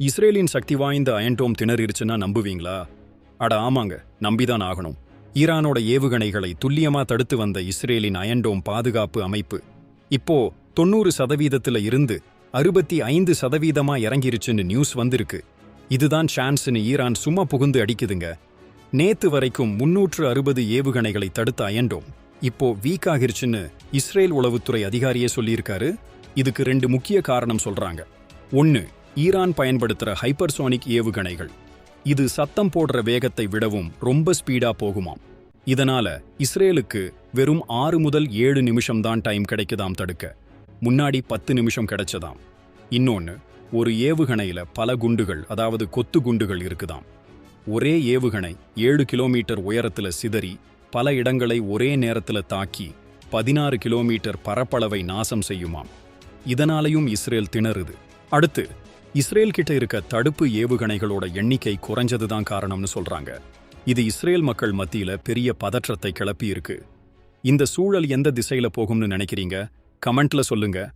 இஸ்ரேலின் சக்தி வாய்ந்த அயன்டோம் திணறிருச்சுன்னா நம்புவீங்களா? அட ஆமாங்க நம்பிதான் ஆகணும். ஈரானோட ஏவுகணைகளை துல்லியமா தடுத்து வந்த இஸ்ரேலின் அயன்டோம் பாதுகாப்பு அமைப்பு இப்போ தொண்ணூறு சதவீதத்துல இருந்து அறுபத்தி ஐந்து சதவீதமா இறங்கிருச்சுன்னு நியூஸ் வந்திருக்கு. இதுதான் சான்ஸ்னு ஈரான் சும்மா புகுந்து அடிக்குதுங்க. நேத்து வரைக்கும் முன்னூற்று அறுபது ஏவுகணைகளை தடுத்த அயன்டோம் இப்போ வீக் ஆகிருச்சுன்னு இஸ்ரேல் உளவுத்துறை அதிகாரியே சொல்லியிருக்காரு. இதுக்கு ரெண்டு முக்கிய காரணம் சொல்றாங்க. ஒன்னு ஈரான் பயன்படுத்துற ஹைப்பர்சோனிக் ஏவுகணைகள். இது சத்தம் போடுற வேகத்தை விடவும் ரொம்ப ஸ்பீடா போகுமாம். இதனால இஸ்ரேலுக்கு வெறும் ஆறு முதல் ஏழு நிமிஷம் தான் டைம் கிடைக்குதாம் தடுக்க. முன்னாடி பத்து நிமிஷம் கிடைச்சதாம். இன்னொன்னு ஒரு ஏவுகணையில பல குண்டுகள் அதாவது கொத்து குண்டுகள் இருக்குதாம். ஒரே ஏவுகணை ஏழு கிலோமீட்டர் உயரத்துல சிதறி பல இடங்களை ஒரே நேரத்துல தாக்கி பதினாறு கிலோமீட்டர் பரப்பளவை நாசம் செய்யுமாம். இதனாலையும் இஸ்ரேல் திணறுது. அடுத்து இஸ்ரேல் கிட்ட இருக்க தடுப்பு ஏவுகணைகளோட எண்ணிக்கை குறைஞ்சதுதான் காரணம்னு சொல்றாங்க. இது இஸ்ரேல் மக்கள் மத்தியில பெரிய பதற்றத்தை கிளப்பி இருக்கு இந்த சூழல் எந்த திசையில போகும்னு நினைக்கிறீங்க? கமெண்ட்ல சொல்லுங்க.